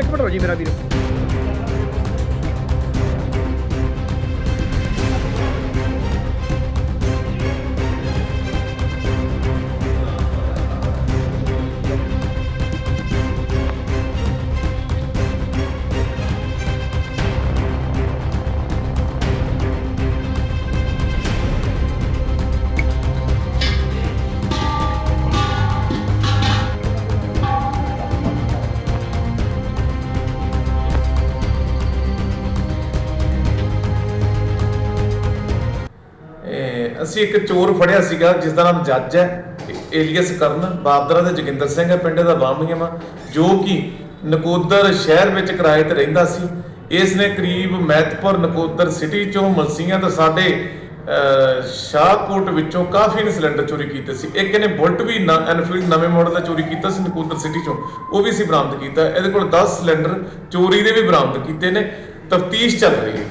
Check minute हो जी मेरा वीर। ਅਸੀਂ ਇੱਕ ਚੋਰ ਫੜਿਆ ਸੀਗਾ, ਜਿਸ ਦਾ ਨਾਮ ਜੱਜ ਹੈ, ਏਲੀਅਸ ਕਰਨ, ਬਾਬਦਰਾ ਦੇ ਜੋਗਿੰਦਰ ਸਿੰਘ ਹੈ, ਪਿੰਡ ਦਾ ਬਾਮੀਆਂ ਜੋ ਕਿ ਨਕੋਦਰ ਸ਼ਹਿਰ ਵਿੱਚ ਕਿਰਾਏ ਤੇ ਰਹਿੰਦਾ ਸੀ। ਇਸ ਨੇ ਕਰੀਬ ਮਹਿਤਪੁਰ ਨਕੋਦਰ ਸਿਟੀ ਚੋਂ ਮਲਸੀਆਂ ਤੋਂ ਸਾਡੇ ਸ਼ਾਹਕੋਟ ਵਿੱਚੋਂ ਕਾਫੀ ਨੇ ਸਿਲੰਡਰ ਚੋਰੀ ਕੀਤੇ ਸੀ। ਇੱਕ ਇਹਨੇ ਬੁਲਟ ਵੀ ਐਨਫੀਲਡ ਨਵੇਂ ਮਾਡਲ ਦਾ ਚੋਰੀ ਕੀਤਾ ਸੀ, ਨਕੋਦਰ ਸਿਟੀ ਚੋਂ। ਉਹ ਵੀ ਅਸੀਂ ਬਰਾਮਦ ਕੀਤਾ। ਇਹਦੇ ਕੋਲ 10 ਸਿਲੰਡਰ ਚੋਰੀ ਦੇ ਵੀ ਬਰਾਮਦ ਕੀਤੇ ਨੇ। ਤਫਤੀਸ਼ ਚੱਲ ਰਹੀ ਹੈ।